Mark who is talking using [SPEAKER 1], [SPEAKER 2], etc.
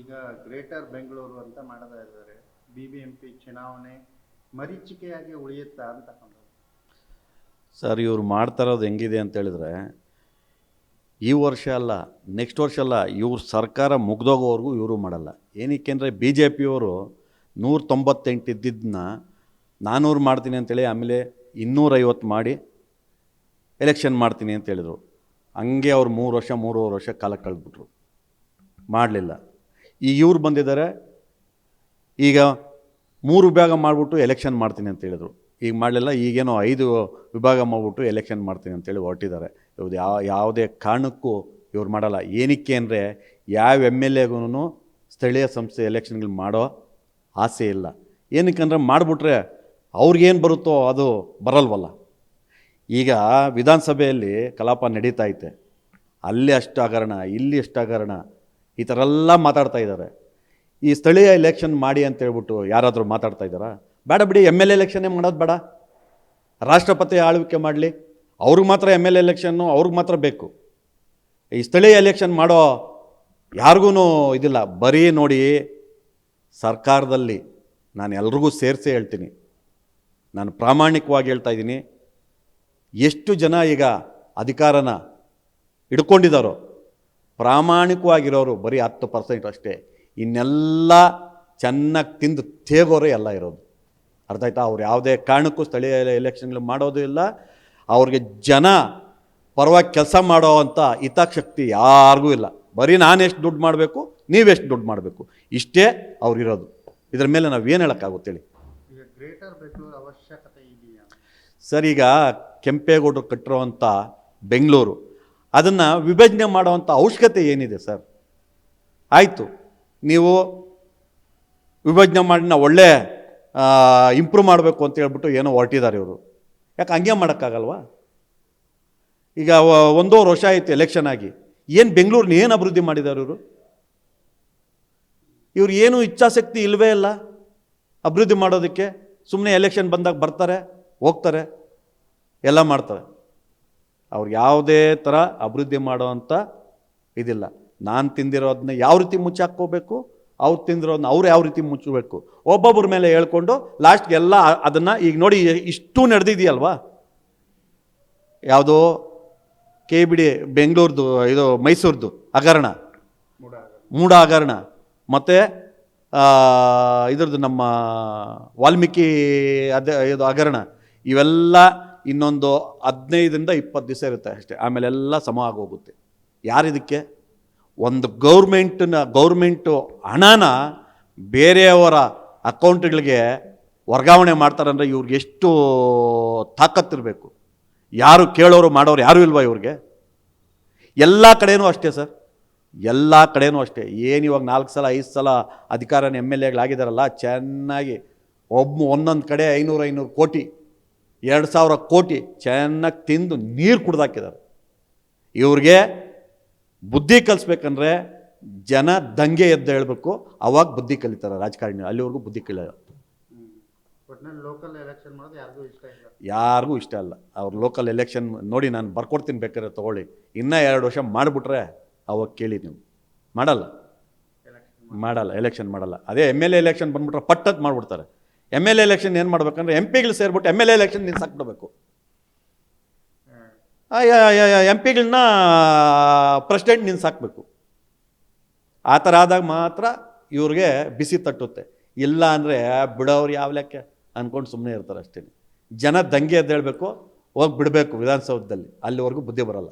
[SPEAKER 1] ಈಗ ಗ್ರೇಟರ್ ಬೆಂಗಳೂರು ಅಂತ ಮಾಡ್ತಾ ಇದ್ದಾರೆ. ಬಿ ಬಿ ಎಂ ಚುನಾವಣೆ ಮರೀಚಿಕೆಯಾಗಿ ಉಳಿಯುತ್ತಾ ಅಂತ
[SPEAKER 2] ಸರ್, ಇವ್ರು ಮಾಡ್ತಾ ಇರೋದು ಹೆಂಗಿದೆ ಅಂತ ಹೇಳಿದ್ರೆ, ಈ ವರ್ಷ ಅಲ್ಲ ನೆಕ್ಸ್ಟ್ ವರ್ಷ ಅಲ್ಲ, ಇವ್ರ ಸರ್ಕಾರ ಮುಗ್ದೋಗೋವರೆಗೂ ಇವರು ಮಾಡಲ್ಲ. ಏನಕ್ಕೆ ಅಂದರೆ ಬಿ ಜೆ ಪಿಯವರು ನೂರ ತೊಂಬತ್ತೆಂಟು ಇದ್ದಿದ್ದನ್ನ ನಾನ್ನೂರು ಮಾಡ್ತೀನಿ ಅಂತೇಳಿ ಆಮೇಲೆ ಇನ್ನೂರೈವತ್ತು ಮಾಡಿ ಎಲೆಕ್ಷನ್ ಮಾಡ್ತೀನಿ ಅಂತ ಹೇಳಿದರು. ಹಂಗೆ ಅವ್ರು ಮೂರು ವರ್ಷ, ಮೂರುವರೆ ವರ್ಷ ಕಾಲ ಕಳೆದ್ಬಿಟ್ರು. ಮಾಡಲಿಲ್ಲ. ಈಗ ಇವ್ರು ಬಂದಿದ್ದಾರೆ. ಈಗ ಮೂರು ವಿಭಾಗ ಮಾಡಿಬಿಟ್ಟು ಎಲೆಕ್ಷನ್ ಮಾಡ್ತೀನಿ ಅಂತ ಹೇಳಿದರು. ಈಗ ಮಾಡಲಿಲ್ಲ, ಈಗೇನೋ ಐದು ವಿಭಾಗ ಮಾಡಿಬಿಟ್ಟು ಎಲೆಕ್ಷನ್ ಮಾಡ್ತೀನಿ ಅಂತೇಳಿ ಹೊರಟಿದ್ದಾರೆ. ಇವ್ರು ಯಾವ ಯಾವುದೇ ಕಾರಣಕ್ಕೂ ಇವ್ರು ಮಾಡಲ್ಲ. ಏನಕ್ಕೆ ಅಂದರೆ ಯಾವ ಎಂ ಎಲ್ ಎಗೂ ಸ್ಥಳೀಯ ಸಂಸ್ಥೆ ಎಲೆಕ್ಷನ್ಗಳು ಮಾಡೋ ಆಸೆ ಇಲ್ಲ. ಏನಕ್ಕೆ ಅಂದರೆ ಮಾಡಿಬಿಟ್ರೆ ಅವ್ರಿಗೇನು ಬರುತ್ತೋ ಅದು ಬರಲ್ವಲ್ಲ. ಈಗ ವಿಧಾನಸಭೆಯಲ್ಲಿ ಕಲಾಪ ನಡೀತಾ ಐತೆ. ಅಲ್ಲಿ ಅಷ್ಟು ಹಗರಣ ಇಲ್ಲಿ ಅಷ್ಟು ಹಗರಣ ಈ ಥರ ಎಲ್ಲ ಮಾತಾಡ್ತಾ ಇದ್ದಾರೆ. ಈ ಸ್ಥಳೀಯ ಎಲೆಕ್ಷನ್ ಮಾಡಿ ಅಂತ ಹೇಳ್ಬಿಟ್ಟು ಯಾರಾದರೂ ಮಾತಾಡ್ತಾ ಇದ್ದಾರಾ? ಬೇಡ ಬಿಡಿ ಎಂ ಎಲ್ ಎಲೆಕ್ಷನ್ನೇ ಮಾಡೋದು ಬೇಡ. ರಾಷ್ಟ್ರಪತಿ ಆಳ್ವಿಕೆ ಮಾಡಲಿ ಅವ್ರಿಗೆ ಮಾತ್ರ ಎಂ ಎಲ್ ಎಲೆಕ್ಷನ್ನು ಅವ್ರಿಗೆ ಮಾತ್ರ ಬೇಕು. ಈ ಸ್ಥಳೀಯ ಎಲೆಕ್ಷನ್ ಮಾಡೋ ಯಾರಿಗೂ ಇದಿಲ್ಲ. ಬರೀ ನೋಡಿ ಸರ್ಕಾರದಲ್ಲಿ ನಾನು ಎಲ್ರಿಗೂ ಸೇರಿಸೇ ಹೇಳ್ತೀನಿ. ನಾನು ಪ್ರಾಮಾಣಿಕವಾಗಿ ಹೇಳ್ತಾ ಇದ್ದೀನಿ. ಎಷ್ಟು ಜನ ಈಗ ಅಧಿಕಾರನ ಹಿಡ್ಕೊಂಡಿದ್ದಾರೋ ಪ್ರಾಮಾಣಿಕವಾಗಿರೋರು ಬರೀ ಹತ್ತು ಪರ್ಸೆಂಟ್ ಅಷ್ಟೇ. ಇನ್ನೆಲ್ಲ ಚೆನ್ನಾಗಿ ತಿಂದು ತೇಗೋರೇ ಎಲ್ಲ ಇರೋದು. ಅರ್ಥ ಆಯ್ತಾ? ಅವ್ರು ಯಾವುದೇ ಕಾರಣಕ್ಕೂ ಸ್ಥಳೀಯ ಎಲೆಕ್ಷನ್ಗಳು ಮಾಡೋದು ಇಲ್ಲ. ಅವ್ರಿಗೆ ಜನ ಪರವಾಗಿ ಕೆಲಸ ಮಾಡೋ ಅಂಥ ಹಿತಾಕ್ಷಕ್ತಿ ಯಾರಿಗೂ ಇಲ್ಲ. ಬರೀ ನಾನು ಎಷ್ಟು ದುಡ್ಡು ಮಾಡಬೇಕು ನೀವೆಷ್ಟು ದುಡ್ಡು ಮಾಡಬೇಕು. ಇಷ್ಟೇ ಅವ್ರು ಇರೋದು. ಇದ್ರ ಮೇಲೆ ನಾವು ಏನು ಹೇಳೋಕ್ಕಾಗುತ್ತೇಳಿ
[SPEAKER 1] ಈಗ ಗ್ರೇಟರ್ ಬೆಂಗಳೂರು ಅವಶ್ಯಕತೆ ಇದೆಯಾ?
[SPEAKER 2] ಸರ್ ಈಗ ಕೆಂಪೇಗೌಡರು ಕಟ್ಟಿರೋವಂಥ ಬೆಂಗಳೂರು ಅದನ್ನು ವಿಭಜನೆ ಮಾಡುವಂಥ ಅವಶ್ಯಕತೆ ಏನಿದೆ ಸರ್? ಆಯಿತು. ನೀವು ವಿಭಜನೆ ಮಾಡಿ ನಾವು ಒಳ್ಳೆ ಇಂಪ್ರೂವ್ ಮಾಡಬೇಕು ಅಂತ ಹೇಳ್ಬಿಟ್ಟು ಏನೋ ಹೊರಟಿದ್ದಾರೆ ಇವರು. ಯಾಕೆ ಹಂಗೆ ಮಾಡೋಕ್ಕಾಗಲ್ವಾ? ಈಗ ಒಂದೂವರೆ ವರ್ಷ ಆಯಿತು ಎಲೆಕ್ಷನ್ ಆಗಿ. ಏನು ಬೆಂಗಳೂರನ್ನ ಏನು ಅಭಿವೃದ್ಧಿ ಮಾಡಿದ್ದಾರೆ ಇವರು? ಇವ್ರು ಏನು ಇಚ್ಛಾಶಕ್ತಿ ಇಲ್ಲವೇ ಇಲ್ಲ? ಅಭಿವೃದ್ಧಿ ಮಾಡೋದಕ್ಕೆ ಸುಮ್ಮನೆ ಎಲೆಕ್ಷನ್ ಬಂದಾಗ ಬರ್ತಾರೆ, ಹೋಗ್ತಾರೆ, ಎಲ್ಲ ಮಾಡ್ತಾರೆ. ಅವ್ರು ಯಾವುದೇ ಥರ ಅಭಿವೃದ್ಧಿ ಮಾಡೋವಂಥ ಇದಿಲ್ಲ. ನಾನು ತಿಂದಿರೋದನ್ನ ಯಾವ ರೀತಿ ಮುಚ್ಚಾಕ್ಕೋಬೇಕು ಅವ್ರು ತಿಂದಿರೋದನ್ನ ಅವ್ರು ಯಾವ ರೀತಿ ಮುಚ್ಚಬೇಕು ಒಬ್ಬೊಬ್ಬರ ಮೇಲೆ ಹೇಳ್ಕೊಂಡು ಲಾಸ್ಟ್ಗೆ ಎಲ್ಲ ಅದನ್ನು ಈಗ ನೋಡಿ ಇಷ್ಟು ನಡೆದಿದೆಯಲ್ವಾ? ಯಾವುದೋ ಕೆ ಬಿ ಡಿ ಬೆಂಗಳೂರ್ದು, ಇದು ಮೈಸೂರ್ದು ಹಗರಣ.
[SPEAKER 1] ಮೂಡ
[SPEAKER 2] ಹಗರಣ. ಮತ್ತು ಇದ್ರದ್ದು ನಮ್ಮ ವಾಲ್ಮೀಕಿ ಅದ, ಇದು ಹಗರಣ. ಇವೆಲ್ಲ ಇನ್ನೊಂದು ಹದಿನೈದರಿಂದ ಇಪ್ಪತ್ತು ದಿವಸ ಇರುತ್ತೆ ಅಷ್ಟೇ. ಆಮೇಲೆ ಎಲ್ಲ ಸಮ ಆಗೋಗುತ್ತೆ. ಯಾರಿದಕ್ಕೆ? ಒಂದು ಗೌರ್ಮೆಂಟ್ನ, ಗೌರ್ಮೆಂಟು ಹಣನ ಬೇರೆಯವರ ಅಕೌಂಟ್ಗಳಿಗೆ ವರ್ಗಾವಣೆ ಮಾಡ್ತಾರೆ ಅಂದರೆ ಇವ್ರಿಗೆ ಎಷ್ಟು ತಾಕತ್ತಿರಬೇಕು ಯಾರು ಕೇಳೋರು ಮಾಡೋರು ಯಾರೂ ಇಲ್ವಾ ಇವ್ರಿಗೆ? ಎಲ್ಲ ಕಡೆಯೂ ಅಷ್ಟೇ ಸರ್. ಎಲ್ಲ ಕಡೆಯೂ ಅಷ್ಟೇ. ಏನು ಇವಾಗ ನಾಲ್ಕು ಸಲ, ಐದು ಸಲ ಅಧಿಕಾರನ ಎಂ ಎಲ್ ಎಗಳಾಗಿದ್ದಾರಲ್ಲ ಚೆನ್ನಾಗಿ ಒಬ್ಬ ಒಂದೊಂದು ಕಡೆ ಐನೂರು ಐನೂರು ಕೋಟಿ ಎರಡು ಸಾವಿರ ಕೋಟಿ ಚೆನ್ನಾಗಿ ತಿಂದು ನೀರು ಕುಡ್ದಾಕಿದ್ದಾರೆ ಇವ್ರಿಗೆ ಬುದ್ಧಿ ಕಲಿಸ್ಬೇಕಂದ್ರೆ ಜನ ದಂಗೆ ಎದ್ದು ಹೇಳಬೇಕು ಅವಾಗ ಬುದ್ಧಿ ಕಲಿತಾರೆ ರಾಜಕಾರಣಿ ಅಲ್ಲಿವರೆಗೂ ಬುದ್ಧಿ ಕಲಿಯಲ್ಲ
[SPEAKER 1] ಲೋಕಲ್ ಎಲೆಕ್ಷನ್ ಮಾಡೋದು ಯಾರಿಗೂ ಇಷ್ಟ ಇಲ್ಲ.
[SPEAKER 2] ಯಾರಿಗೂ ಇಷ್ಟ ಇಲ್ಲ. ಅವ್ರ ಲೋಕಲ್ ಎಲೆಕ್ಷನ್ ನೋಡಿ ನಾನು ಬರ್ಕೊಡ್ತೀನಿ ಬೇಕಾದ್ರೆ ತೊಗೊಳ್ಳಿ. ಇನ್ನೂ ಎರಡು ವರ್ಷ ಮಾಡಿಬಿಟ್ರೆ ಅವಾಗ ಕೇಳಿ ನೀವು. ಮಾಡಲ್ಲ. ಮಾಡಲ್ಲ ಎಲೆಕ್ಷನ್ ಮಾಡಲ್ಲ. ಅದೇ ಎಂ ಎಲ್ ಎ ಎಲೆಕ್ಷನ್ ಬಂದ್ಬಿಟ್ರೆ ಪಟ್ಟದ್ದು ಮಾಡಿಬಿಡ್ತಾರೆ. ಎಂ ಎಲ್ ಎಲೆಕ್ಷನ್ ಏನು ಮಾಡ್ಬೇಕಂದ್ರೆ ಎಂ ಪಿಗಳು ಸೇರ್ಬಿಟ್ಟು ಎಂ ಎಲ್ ಎಲೆಕ್ಷನ್ ನಿಲ್ಸಾಕ್ಬಿಡ್ಬೇಕು ಎಂ ಪಿಗಳನ್ನ ಪ್ರೆಸಿಡೆಂಟ್ ನಿಲ್ಸಾಕ್ಬೇಕು ಆ ಥರ ಆದಾಗ ಮಾತ್ರ ಇವ್ರಿಗೆ ಬಿಸಿ ತಟ್ಟುತ್ತೆ. ಇಲ್ಲ ಅಂದರೆ ಬಿಡೋರು ಯಾವ ಲೆಕ್ಕ ಅಂದ್ಕೊಂಡು ಸುಮ್ಮನೆ ಇರ್ತಾರೆ ಅಷ್ಟೇ ಜನ ದಂಗೆ ಎದ್ದೇಳಬೇಕು, ಹೋಗಿ ಬಿಡಬೇಕು ವಿಧಾನಸೌಧದಲ್ಲಿ. ಅಲ್ಲಿವರೆಗೂ ಬುದ್ಧಿ ಬರಲ್ಲ.